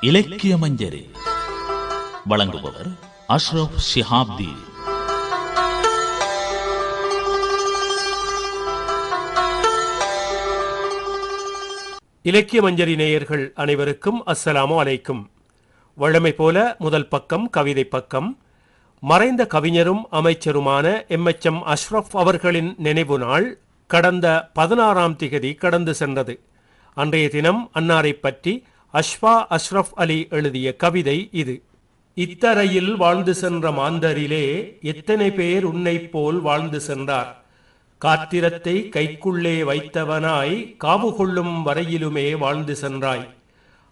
இலக்கிய மஞ்சரி. வழங்குபவர் அஷ்ரப் ஷிஹாப்தி. இலக்கிய மஞ்சரி நேயர்கள் அனைவருக்கும் அஸ்ஸலாமு அலைக்கும். வழமை போல முதல் பக்கம் கவிதை பக்கம். மறைந்த கவிஞரும் அமைச்சருமான எம்எச்எம் அஷ்ரப் அவர்களின் நினைவு நாள் கடந்த பதினாறாம் திகதி கடந்து சென்றது. அன்றைய தினம் அன்னாரைப் பற்றி அஷ்வா அஷ்ரப் அலி எழுதிய கவிதை இது. இத்தரையில் வாழ்ந்து சென்ற மாந்தரிலே எத்தனை பேர் உன்னைப் போல் வாழ்ந்து சென்றார்? காத்திரத்தை கைக்குள்ளே வைத்தவனாய் காவு கொள்ளும் வரையிலுமே வாழ்ந்து சென்றாய்.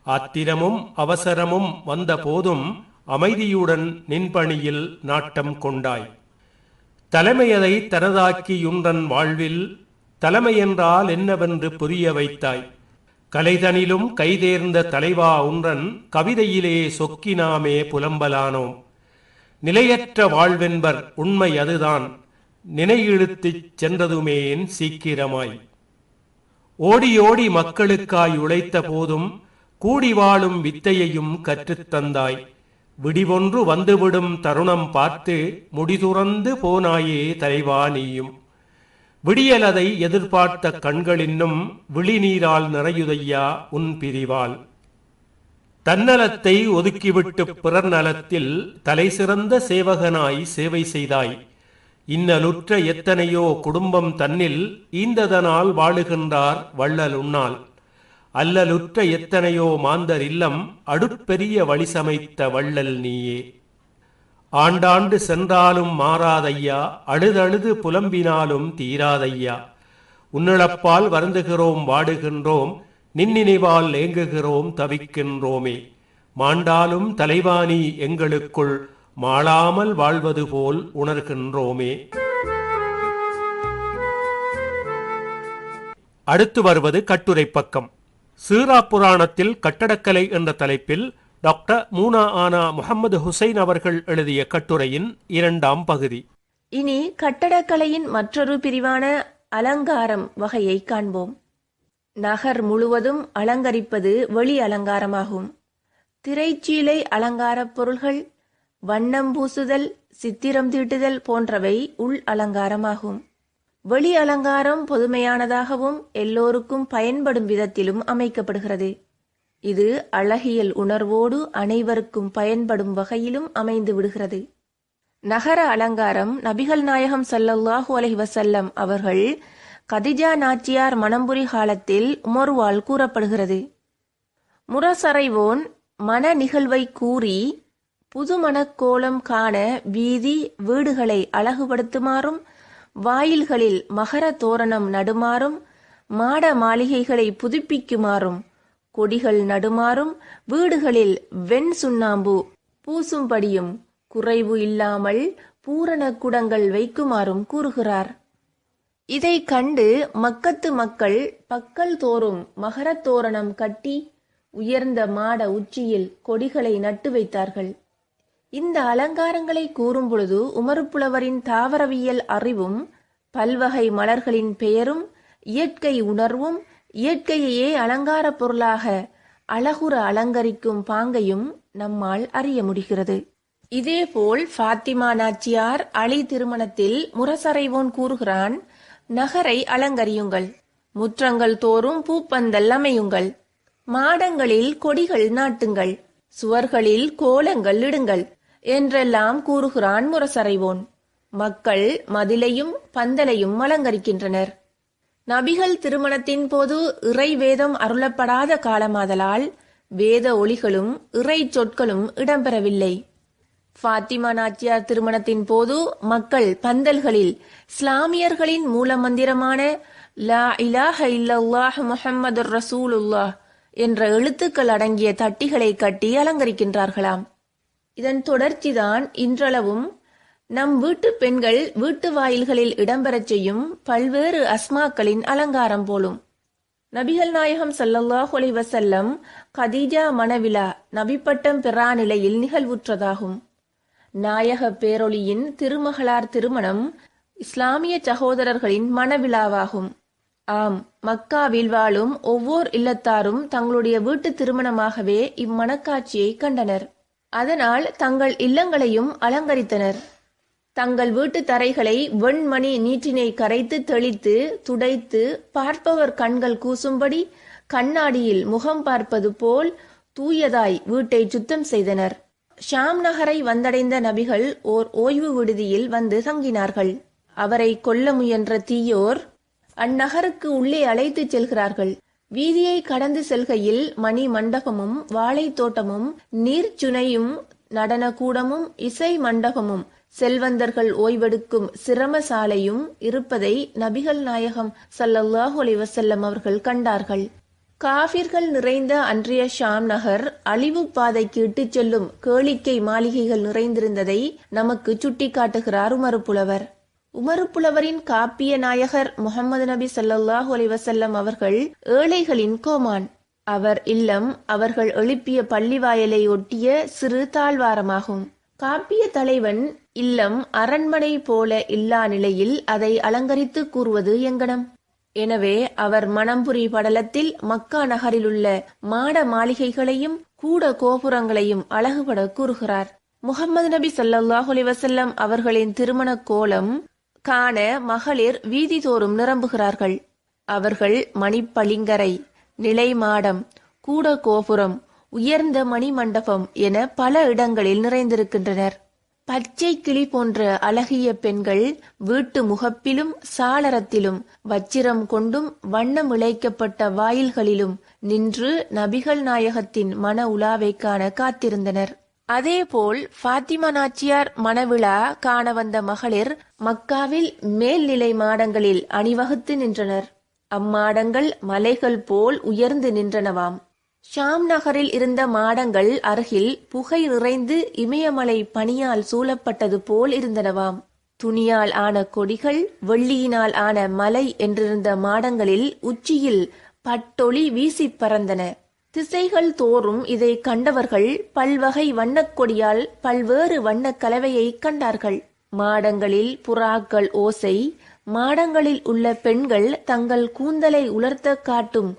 ஆத்திரமும் அவசரமும் வந்த போதும் அமைதியுடன் நின்பணியில் நாட்டம் கொண்டாய். தலைமையதை தனதாக்கியுன்றன் வாழ்வில் தலைமையென்றால் என்னவென்று புரிய வைத்தாய். கலைதனிலும் கைதேர்ந்த தலைவா உன்றன் கவிதையிலே சொக்கினாமே புலம்பலானோம் நிலையற்ற வாழ்வென்பர் உண்மை அதுதான் நினையிழுத்துச் சென்றதுமேன் சீக்கிரமாய். ஓடி ஓடி மக்களுக்காய் உழைத்த போதும் கூடி வாழும் வித்தையையும் கற்றுத்தந்தாய் விடிவொன்று வந்துவிடும் தருணம் பார்த்து முடிதுறந்து போனாயே தலைவா நீயும். விடியலதை எதிர்பார்த்த கண்களின்னும் விழிநீரால் நிறையுதையா உன் பிரிவால். தன்னலத்தை ஒதுக்கிவிட்டு பிறர் நலத்தில் தலை சிறந்த சேவகனாய் சேவை செய்தாய். இன்னலுற்ற எத்தனையோ குடும்பம் தன்னில் ஈந்ததனால் வாழுகின்றார் வள்ளல் அல்லலுற்ற எத்தனையோ மாந்தர் இல்லம் அடுப்பெரிய வழி சமைத்த வள்ளல் நீயே. ஆண்டாண்டு சென்றாலும் மாறாதையா அழுதழுது புலம்பினாலும் தீராதையா உன்னிழப்பால் வருந்துகிறோம் வாடுகின்றோம் நின்னினைவால் ஏங்குகிறோம் தவிக்கின்றோமே. மாண்டாலும் தலைவாணி எங்களுக்குள் மாளாமல் வாழ்வது போல் உணர்கின்றோமே. அடுத்து வருவது கட்டுரை பக்கம். சீரா புராணத்தில் கட்டடக்கலை என்ற தலைப்பில் டாக்டர் மூனா ஆனா முகமது ஹுசைன் அவர்கள் எழுதிய கட்டுரையின் இரண்டாம் பகுதி. இனி கட்டடக்கலையின் மற்றொரு பிரிவான அலங்காரம் வகையை காண்போம். நகர் முழுவதும் அலங்கரிப்பது வெளி அலங்காரமாகும். திரைச்சீலை அலங்காரப் பொருள்கள் வண்ணம் பூசுதல் சித்திரம் தீட்டுதல் போன்றவை உள் அலங்காரமாகும். வெளி அலங்காரம் பொதுமையானதாகவும் எல்லோருக்கும் பயன்படும் விதத்திலும் அமைக்கப்படுகிறது. இது அழகியல் உணர்வோடு அனைவருக்கும் பயன்படும் வகையிலும் அமைந்து விடுகிறது. நகர அலங்காரம் நபிகள் நாயகம் ஸல்லல்லாஹு அலஹி வசல்லம் அவர்கள் கதிஜா நாச்சியார் மணம்புரி காலத்தில் உமர்வால் கூறப்படுகிறது. முரசறைவோன் மன நிகழ்வை கூறி புதுமணக்கோலம் காண வீதி வீடுகளை அழகுபடுத்துமாறும் வாயில்களில் மகர தோரணம் நடுமாறும் மாட மாளிகைகளை புதுப்பிக்குமாறும் கொடிகள் நடுமாறும் வீடுகளில் வெண் சுண்ணாம்பு பூசும்படியும் குறைவு இல்லாமல் பூரண குடங்கள் வைக்குமாறும் கூறுகிறார். இதை கண்டு மக்கத்து மக்கள் பக்கல் தோறும் மகரத் தோரணம் கட்டி உயர்ந்த மாட உச்சியில் கொடிகளை நட்டு வைத்தார்கள். இந்த அலங்காரங்களை கூறும்பொழுது உமருப்புலவரின் தாவரவியல் அறிவும் பல்வகை மலர்களின் பெயரும் இயற்கை உணர்வும் இயற்கையையே அலங்கார பொருளாக அழகுற அலங்கரிக்கும் பாங்கையும் நம்மால் அறிய முடிகிறது. இதேபோல் ஃபாத்திமா நாச்சியார் அலி திருமணத்தில் முரசறைவோன் கூறுகிறான் நகரை அலங்கரியுங்கள் முற்றங்கள் தோறும் பூப்பந்தல் அமையுங்கள் மாடங்களில் கொடிகள் நாட்டுங்கள் சுவர்களில் கோலங்கள் இடுங்கள் என்றெல்லாம் கூறுகிறான் முரசறைவோன். மக்கள் மதிலையும் பந்தலையும் அலங்கரிக்கின்றனர். நபிகள் திருமணத்தின் போது இறை வேதம் அருளப்படாத காலமாதலால் வேத ஒளிகளும் இறை சொற்களும் இடம்பெறவில்லை. ஃபாத்திமா நாச்சியார் திருமணத்தின் போது மக்கள் பந்தல்களில் இஸ்லாமியர்களின் மூல மந்திரமான லா இலாஹ இல்லல்லாஹ் முஹம்மது ரசூலுல்லாஹ் என்ற எழுத்துக்கள் அடங்கிய தட்டிகளை கட்டி அலங்கரிக்கின்றார்களாம். இதன் தொடர்ச்சிதான் இன்றளவும் நம் வீட்டு பெண்கள் வீட்டு வாயில்களில் இடம்பெறச் செய்யும் பல்வேறு அஸ்மாக்களின் அலங்காரம் போலும். நபிகள் நாயகம் ஸல்லல்லாஹு வசல்லம் கதீஜா மணவிழா நபிப்பட்டம் பெறா நிலையில் நிகழ்வுற்றதாகும். நாயக பேரொளியின் திருமகளார் திருமணம் இஸ்லாமிய சகோதரர்களின் மணவிழாவாகும் ஆம் மக்காவில் வாழும் ஒவ்வொரு இல்லத்தாரும் தங்களுடைய வீட்டு திருமணமாகவே இம்மணக்காட்சியை கண்டனர். அதனால் தங்கள் இல்லங்களையும் அலங்கரித்தனர். தங்கள் வீட்டு தரைகளை வெண்மணி நீற்றினை கரைத்து தெளித்து துடைத்து பார்ப்பவர் கண்கள் கூசும்படி கண்ணாடியில் முகம் பார்ப்பது போல் தூயதாய் வீட்டை சுத்தம் செய்தனர். ஷாம் நகரை வந்தடைந்த நபிகள் ஓர் ஓய்வு விடுதியில் வந்து தங்கினார்கள். அவரை கொல்ல முயன்ற தீயோர் அந்நகருக்கு உள்ளே அழைத்துச் செல்கிறார்கள். வீதியை கடந்து செல்கையில் மணி மண்டபமும் வாழைத் தோட்டமும் நீர்ச்சுனையும் நடனக்கூடமும் இசை மண்டபமும் செல்வந்தர்கள் ஓய்வெடுக்கும் சிரமசாலையும் இருப்பதை நபிகள் நாயகம் சல்லல்லாஹு அலிவசல்லம் அவர்கள் கண்டார்கள். காபிர்கள் நிறைந்த அன்றைய ஷாம் நகர் அழிவு பாதைக்கு இட்டுச் செல்லும் கேளிக்கை மாளிகைகள் நிறைந்திருந்ததை நமக்கு சுட்டிக்காட்டுகிறார் உமறுப்புலவர் உமறுப்புலவரின் காப்பிய நாயகர் முகமது நபி சல்லாஹூ அலிவசல்லம் அவர்கள் ஏழைகளின் கோமான். அவர் இல்லம் அவர்கள் எழுப்பிய பள்ளிவாயலை ஒட்டிய சிறு தாழ்வாரமாகும். காப்பிய தலைவன் இல்லம் அரண்மனை போல இல்லா நிலையில் அதை அலங்கரித்து கூறுவது எங்கனம்? எனவே அவர் மணம்புரி படலத்தில் மக்கா நகரிலுள்ள மாட மாளிகைகளையும் கூட கோபுரங்களையும் அழகுபட கூறுகிறார். முகமது நபி சல்லாஹ் அலிவசல்லம் அவர்களின் திருமண கோலம் காண மகளிர் வீதிதோறும் நிரம்புகிறார்கள். அவர்கள் மணிப்பளிங்கரை நிலை மாடம் கூட கோபுரம் உயர்ந்த மணிமண்டபம் என பல இடங்களில் நிறைந்திருக்கின்றனர். பச்சை கிளி போன்ற அழகிய பெண்கள் வீட்டு முகப்பிலும் சாளரத்திலும் வச்சிரம் கொண்டும் வண்ணம் இழைக்கப்பட்ட வாயில்களிலும் நின்று நபிகள் நாயகத்தின் மன உலாவை காண காத்திருந்தனர். அதேபோல் ஃபாத்திமா நாச்சியார் மணவிழா காண வந்த மகளிர் மக்காவில் மேல்நிலை மாடங்களில் அணிவகுத்து நின்றனர். அம்மாடங்கள் மலைகள் போல் உயர்ந்து நின்றனவாம். ஷாம் நகரில் இருந்த மாடங்கள் அருகில் புகை நிறைந்து இமயமலை பனியால் சூழப்பட்டது போல் இருந்தனவாம் துணியால் ஆன கொடிகள் வெள்ளியினால் ஆன மலை என்றிருந்த மாடங்களில் உச்சியில் பட்டொளி வீசி பறந்தன. திசைகள் தோறும் இதை கண்டவர்கள் பல்வகை வண்ணக் கொடியால் பல்வேறு வண்ணக் கலவையை கண்டார்கள். மாடங்களில் புறாக்கள் ஓசை மாடங்களில் உள்ள பெண்கள் தங்கள் கூந்தலை உலர்த்த காட்டும்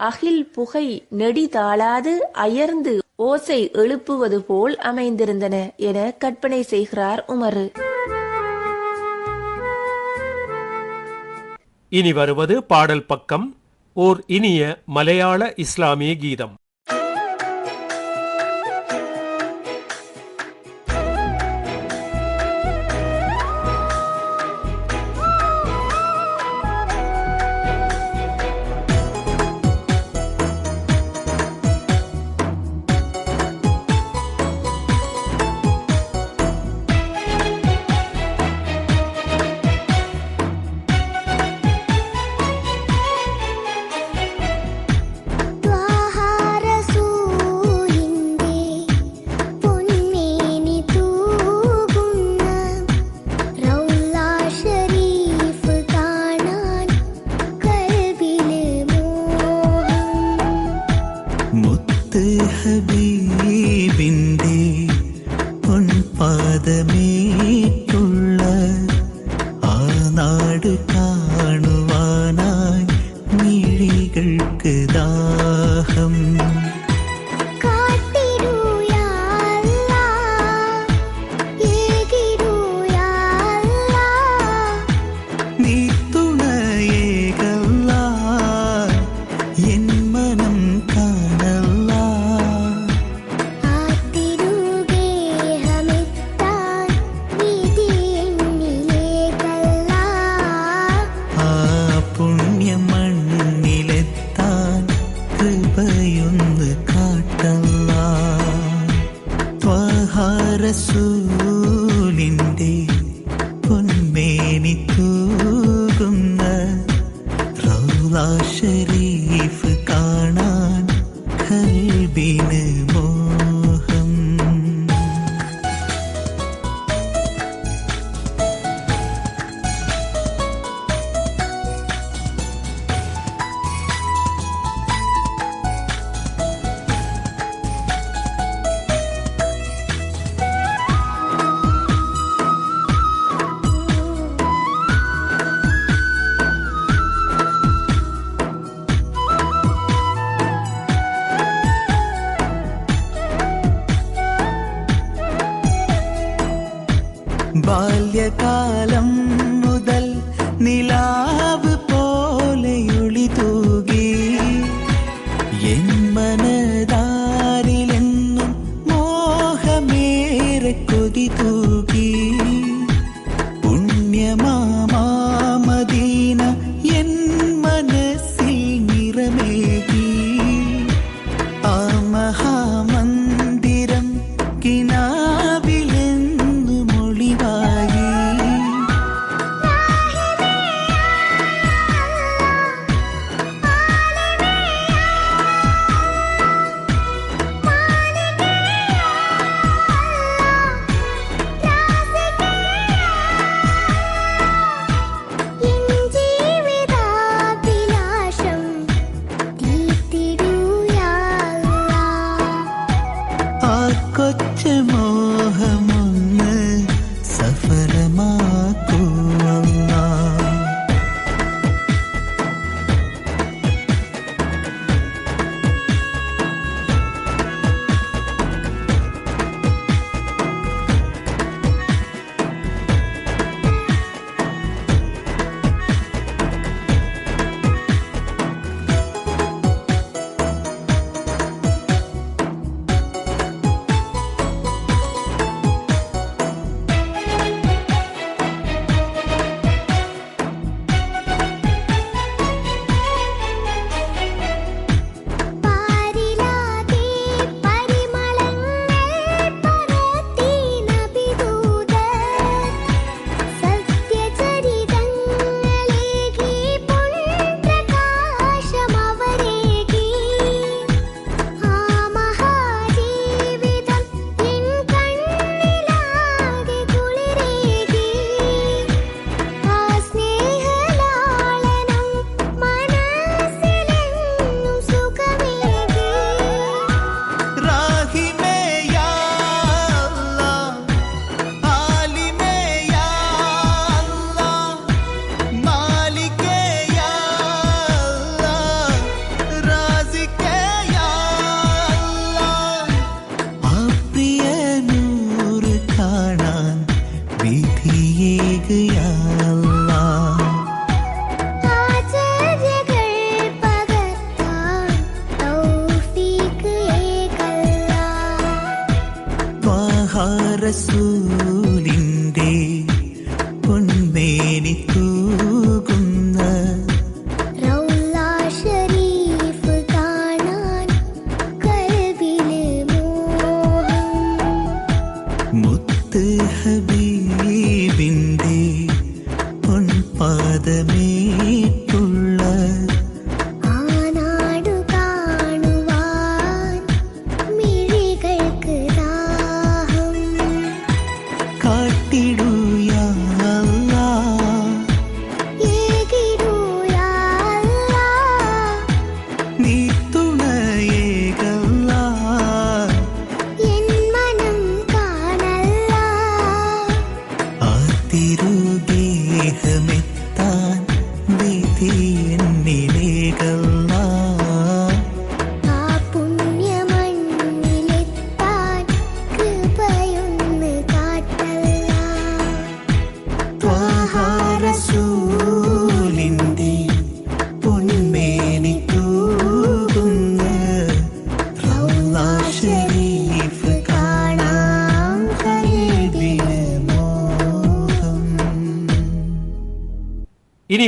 அகில் புகை நெடி தாளாது அயர்ந்து ஓசை எழுப்புவது போல் அமைந்திருந்தன என கற்பனை செய்கிறார் உமரு. இனி வருவது பாடல் பக்கம் ஓர் இனிய மலையாள இஸ்லாமிய கீதம்.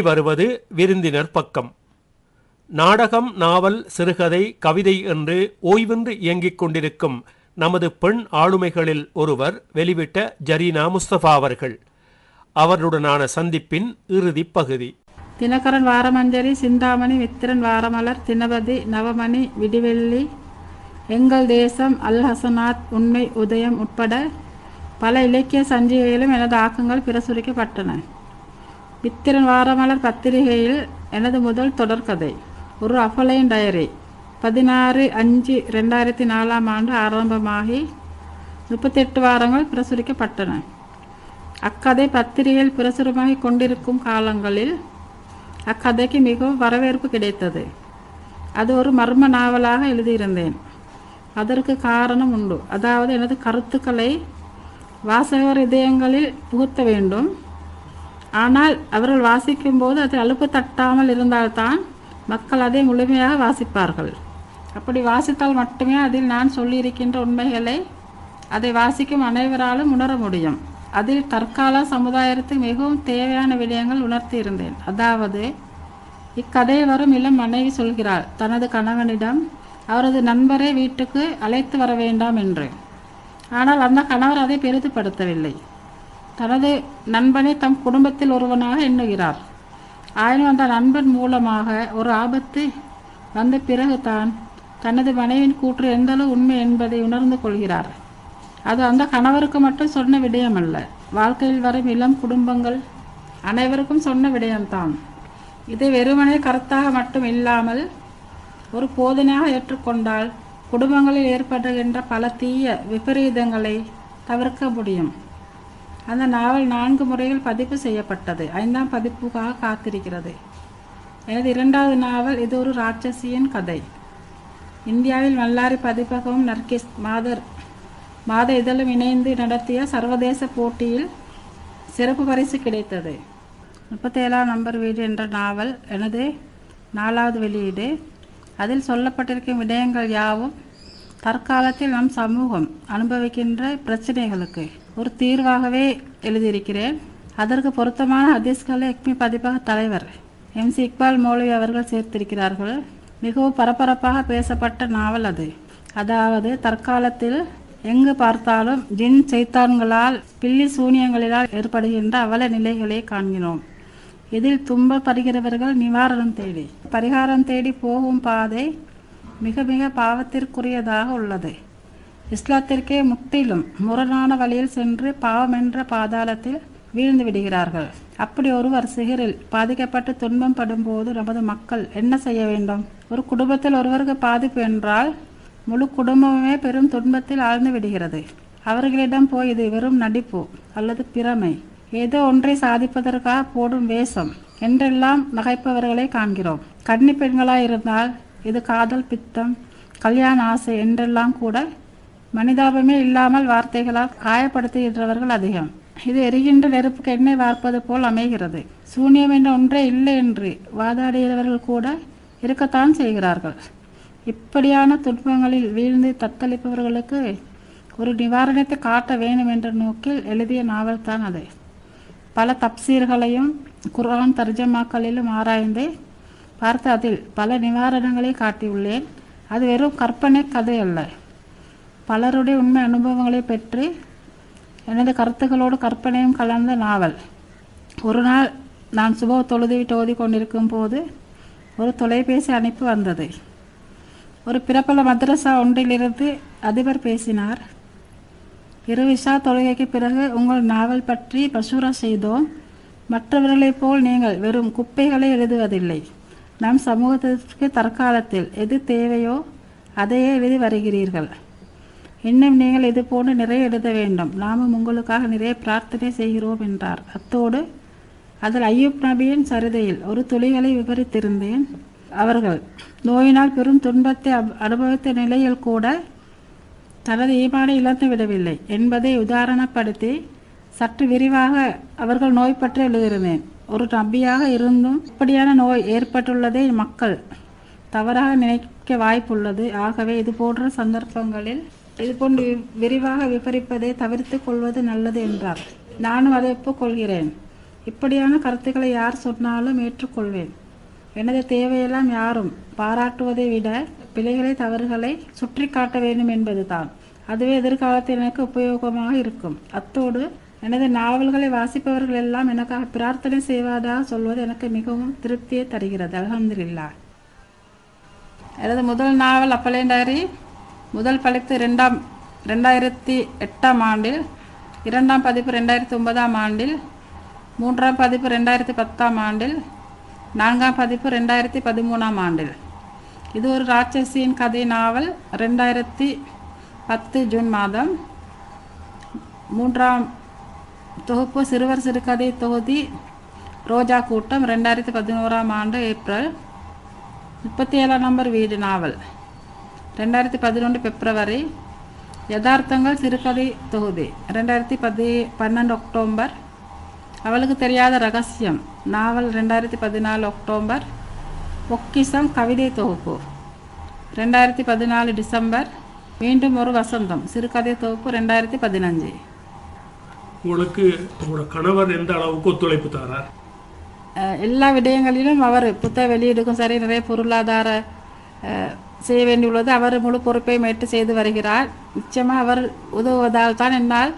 இனி வருவது விருந்தினர் பக்கம். நாடகம் நாவல் சிறுகதை கவிதை என்று ஓய்வின்றி இயங்கிக் கொண்டிருக்கும் நமது பெண் ஆளுமைகளில் ஒருவர் வெளிவிட்ட ஜரீனா முஸ்தபா அவர்கள். அவருடனான சந்திப்பின் இறுதி பகுதி. தினகரன் வாரமஞ்சரி சிந்தாமணி மித்திரன் வாரமலர் தினபதி நவமணி விடிவெள்ளி எங்கள் தேசம் அல் ஹசனாத் உண்மை உதயம் உட்பட பல இலக்கிய சஞ்சிகையிலும் எனது ஆக்கங்கள் பிரசுரிக்கப்பட்டன. மித்திரன் வாரமலர் பத்திரிகையில் எனது முதல் தொடர்கதை ஒரு அஃபலைன் டயரி பதினாறு அஞ்சு ரெண்டாயிரத்தி நாலாம் ஆண்டு ஆரம்பமாகி முப்பத்தெட்டு வாரங்கள் பிரசுரிக்கப்பட்டன. அக்கதை பத்திரிகையில் பிரசுரமாகி கொண்டிருக்கும் காலங்களில் அக்கதைக்கு மிகவும் வரவேற்பு கிடைத்தது. அது ஒரு மர்ம நாவலாக எழுதியிருந்தேன். அதற்கு காரணம் உண்டு. அதாவது எனது கருத்துக்களை வாசகர் இதயங்களில் புகுத்த வேண்டும். ஆனால் அவர்கள் வாசிக்கும்போது அது அலுப்பு தட்டாமல் இருந்தால்தான் மக்கள் அதை முழுமையாக வாசிப்பார்கள். அப்படி வாசித்தால் மட்டுமே அதில் நான் சொல்லியிருக்கின்ற உண்மைகளை அதை வாசிக்கும் அனைவராலும் உணர முடியும். அதில் தற்கால சமுதாயத்துக்கு மிகவும் தேவையான விடயங்கள் உணர்த்தியிருந்தேன். அதாவது இக்கதை வரும் இளம் மனைவி சொல்கிறாள் தனது கணவனிடம் அவரது நண்பரை வீட்டுக்கு அழைத்து வர வேண்டாம் என்று. ஆனால் அந்த கணவர் அதை பெரிதுபடுத்தவில்லை. தனது நண்பனை தம் குடும்பத்தில் ஒருவனாக எண்ணுகிறார். ஆயினும் அந்த நண்பன் மூலமாக ஒரு ஆபத்து வந்த பிறகுதான் தனது மனைவின் கூற்று எந்தளவு உண்மை என்பதை உணர்ந்து கொள்கிறார். அது அந்த கணவருக்கு மட்டும் சொன்ன விடயமல்ல. வாழ்க்கையில் வரும் இளம் குடும்பங்கள் அனைவருக்கும் சொன்ன விடயம்தான். இதை வெறுமனே கருத்தாக மட்டும் இல்லாமல் ஒரு போதனையாக ஏற்றுக்கொண்டால் குடும்பங்களில் ஏற்படுகின்ற பல தீய விபரீதங்களை தவிர்க்க முடியும். அந்த நாவல் நான்கு முறையில் பதிப்பு செய்யப்பட்டது. ஐந்தாம் பதிப்புக்காக காத்திருக்கிறது. எனது இரண்டாவது நாவல் இது ஒரு ராட்சசியின் கதை. இந்தியாவில் மல்லாரி பதிப்பகமும் நர்கிஸ் மாதர் மாத இதழும் இணைந்து நடத்திய சர்வதேச போட்டியில் சிறப்பு பரிசு கிடைத்தது. முப்பத்தேழாம் நம்பர் வீடு என்ற நாவல் எனது நாலாவது வெளியீடு. அதில் சொல்லப்பட்டிருக்கும் விடயங்கள் யாவும் தற்காலத்தில் நம் சமூகம் அனுபவிக்கின்ற பிரச்சனைகளுக்கு ஒரு தீர்வாகவே எழுதியிருக்கிறேன். அதற்கு பொருத்தமான ஹதீஸ்களை எக்மி பதிப்பக தலைவர் எம் சி இக்பால் மௌலவி அவர்கள் சேர்த்திருக்கிறார்கள். மிகவும் பரபரப்பாக பேசப்பட்ட நாவல் அது. அதாவது தற்காலத்தில் எங்கு பார்த்தாலும் ஜின் சைத்தான்களால் பில்லி சூனியங்களினால் ஏற்படுகின்ற அவல நிலைகளை காண்கிறோம். இதில் துன்பப்படுகிறவர்கள் நிவாரணம் தேடி பரிகாரம் தேடி போகும் பாதை மிக மிக பாவத்திற்குரியதாக உள்ளது. இஸ்லாத்திற்கே முற்றிலும் முரணான வழியில் சென்று பாவம் என்ற பாதாளத்தில் வீழ்ந்து விடுகிறார்கள். அப்படி ஒருவர் சிகரில் பாதிக்கப்பட்டு துன்பம் படும்போது நமது மக்கள் என்ன செய்ய வேண்டும்? ஒரு குடும்பத்தில் ஒருவருக்கு பாதிப்பு என்றால் முழு குடும்பமே பெரும் துன்பத்தில் ஆழ்ந்து விடுகிறது. அவர்களிடம் போய் இது வெறும் நடிப்பு அல்லது பிறமை ஏதோ ஒன்றை சாதிப்பதற்காக போடும் வேஷம் என்றெல்லாம் நகைப்பவர்களை காண்கிறோம். கன்னி பெண்களாய் இருந்தால் இது காதல் பித்தம் கல்யாண ஆசை என்றெல்லாம் கூட மனிதாபமே இல்லாமல் வார்த்தைகளால் காயப்படுத்துகின்றவர்கள் அதிகம். இது எரிகின்ற நெருப்புக்கு எண்ணெய் வார்ப்பது போல் அமைகிறது. சூன்யம் என்ற ஒன்றே இல்லை என்று வாதாடுகிறவர்கள் கூட இருக்கத்தான் செய்கிறார்கள். இப்படியான துன்பங்களில் வீழ்ந்து தத்தளிப்பவர்களுக்கு ஒரு நிவாரணத்தை காட்ட வேண்டும் என்ற நோக்கில் எழுதிய நாவல் தான் அது. பல தப்சீர்களையும் குர்ஆன் தர்ஜமாக்களிலும் ஆராய்ந்து பார்த்து அதில் பல நிவாரணங்களை காட்டியுள்ளேன். அது வெறும் கற்பனை கதை அல்ல. பலருடைய உண்மை அனுபவங்களை பெற்று எனது கருத்துக்களோடு கற்பனையும் கலந்த நாவல். ஒரு நாள் நான் சுப தொழுதுவிட்டு ஓதி கொண்டிருக்கும் போது ஒரு தொலைபேசி அனுப்பி வந்தது. ஒரு பிரபல மதரசா ஒன்றிலிருந்து அதிபர் பேசினார். இருவிஷா தொழுகைக்கு பிறகு உங்கள் நாவல் பற்றி பசூரா செய்தோம். மற்றவர்களைப் போல் நீங்கள் வெறும் குப்பைகளை எழுதுவதில்லை. நம் சமூகத்திற்கு தற்காலத்தில் எது தேவையோ அதையே எழுதி வருகிறீர்கள். இன்னும் நீங்கள் இது போன்று நிறைய எழுத வேண்டும். நாமும் உங்களுக்காக நிறைய பிரார்த்தனை செய்கிறோம் என்றார். அத்தோடு அதில் ஐயூப் நபியின் சரிதையில் ஒரு துளிகளை விவரித்திருந்தேன் அவர்கள் நோயினால் பெரும் துன்பத்தை அப்- அனுபவித்த நிலையில் கூட தனது ஈமானை இழந்து விடவில்லை என்பதை உதாரணப்படுத்தி சற்று விரிவாக அவர்கள் நோய் பற்றி எழுதியிருந்தேன். ஒரு நபியாக இருந்தும் இப்படியான நோய் ஏற்பட்டுள்ளதை மக்கள் தவறாக நினைக்க வாய்ப்புள்ளது. ஆகவே இது போன்ற சந்தர்ப்பங்களில் இது போன்று விரிவாக விவரிப்பதை தவிர்த்து கொள்வது நல்லது என்றார். நானும் அதை ஒப்புக்கொள்கிறேன். இப்படியான கருத்துக்களை யார் சொன்னாலும் ஏற்றுக்கொள்வேன். எனது தேவையெல்லாம் யாரும் பாராட்டுவதை விட பிழைகளை தவறுகளை சுற்றி காட்ட வேண்டும் என்பதுதான் அதுவே எதிர்காலத்தில் எனக்கு உபயோகமாக இருக்கும். அத்தோடு எனது நாவல்களை வாசிப்பவர்கள் எல்லாம் எனக்காக பிரார்த்தனை செய்வதாக சொல்வது எனக்கு மிகவும் திருப்தியை தருகிறது. அலமதுல்லா எனது முதல் நாவல் அப்பலேண்டாரி. முதல் பதிப்பு ரெண்டாம் ரெண்டாயிரத்தி எட்டாம் ஆண்டில் இரண்டாம் பதிப்பு ரெண்டாயிரத்தி ஒன்பதாம் ஆண்டில் மூன்றாம் பதிப்பு ரெண்டாயிரத்தி பத்தாம் ஆண்டில் நான்காம் பதிப்பு ரெண்டாயிரத்தி பதிமூணாம் ஆண்டில். இது ஒரு ராட்சசியின் கதை நாவல் ரெண்டாயிரத்தி பத்து ஜூன் மாதம். மூன்றாம் தொகுப்பு சிறுவர் சிறுகதை தொகுதி ரோஜா கூட்டம் ரெண்டாயிரத்தி பதினோராம் ஆண்டு ஏப்ரல். முப்பத்தி ஏழாம் நம்பர் வீடு நாவல். ரெண்டாயிரத்தி பதினொன்று பிப்ரவரி யதார்த்தங்கள் சிறுகதை தொகுதி ரெண்டாயிரத்தி பதி பன்னெண்டு அக்டோபர் அவளுக்கு தெரியாத ரகசியம் நாவல் ரெண்டாயிரத்தி பதினாலு அக்டோபர் பொக்கிசம் கவிதை தொகுப்பு ரெண்டாயிரத்தி பதினாலு டிசம்பர் மீண்டும் ஒரு வசந்தம் சிறுகதை தொகுப்பு ரெண்டாயிரத்தி பதினஞ்சு உங்களுக்கு உங்களோட கணவர் எந்த அளவுக்கு ஒத்துழைப்பு தரார் எல்லா விடயங்களிலும் அவர் புத்தக வெளியீடுக்கும் சரி நிறைய பொருளாதார செய்ய வேண்டியுள்ளது. அவர் முழு பொறுப்பையும் ஏற்று செய்து வருகிறார். நிச்சயமாக அவர் உதவுவதால் தான் என்னால்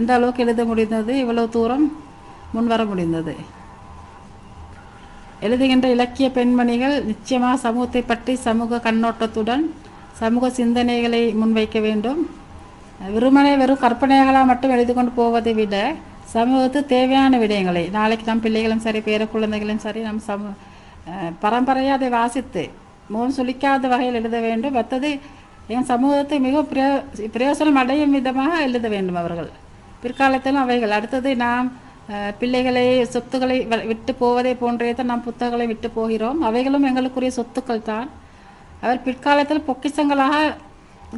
இந்த அளவுக்கு எழுத முடிந்தது. இவ்வளவு தூரம் முன்வர முடிந்தது. எழுதுகின்ற இலக்கிய பெண்மணிகள் நிச்சயமாக சமூகத்தை பற்றி சமூக கண்ணோட்டத்துடன் சமூக சிந்தனைகளை முன்வைக்க வேண்டும். வெறுமனே வெறும் கற்பனைகளாக மட்டும் எழுதி கொண்டு போவதை விட சமூகத்துக்கு தேவையான விடயங்களை நாளைக்கு நம் பிள்ளைகளும் சரி பேர குழந்தைகளும் சரி நம் சமூ பரம்பரையாக அதை வாசித்து முகம் சுளிக்காத வகையில் எழுத வேண்டும். மற்றது என் சமூகத்தை மிக பிரயோ பிரயோசனம் அடையும் விதமாக எழுத வேண்டும் அவர்கள். பிற்காலத்திலும் அவைகள். அடுத்தது நாம் பிள்ளைகளை சொத்துக்களை வ- விட்டு போவதை போன்றே தான் நாம் புத்தகங்களை விட்டு போகிறோம். அவைகளும் எங்களுக்குரிய சொத்துக்கள் தான். அவர் பிற்காலத்தில் பொக்கிஷங்களாக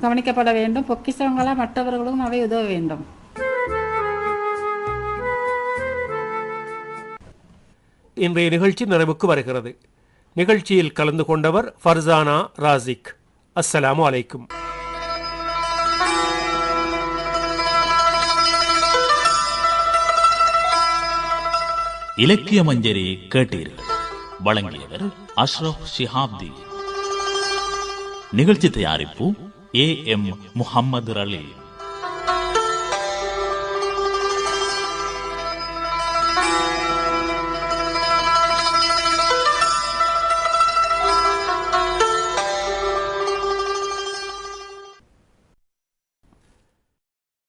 கவனிக்கப்பட வேண்டும். பொக்கிசங்களாக மற்றவர்களும் அவை உதவ வேண்டும். இன்றைய நிகழ்ச்சி நிறைவுக்கு வருகிறது. நிகழ்ச்சியில் கலந்து கொண்டவர் ஃபர்சானா ராசிக். அஸ்ஸலாமு அலைக்கும். இலக்கிய மஞ்சரி கேட்டீர்கள். வழங்கியவர் அஷ்ரப் ஷிஹாப்தி. நிகழ்ச்சி தயாரிப்பு ஏ எம் முஹம்மது அலி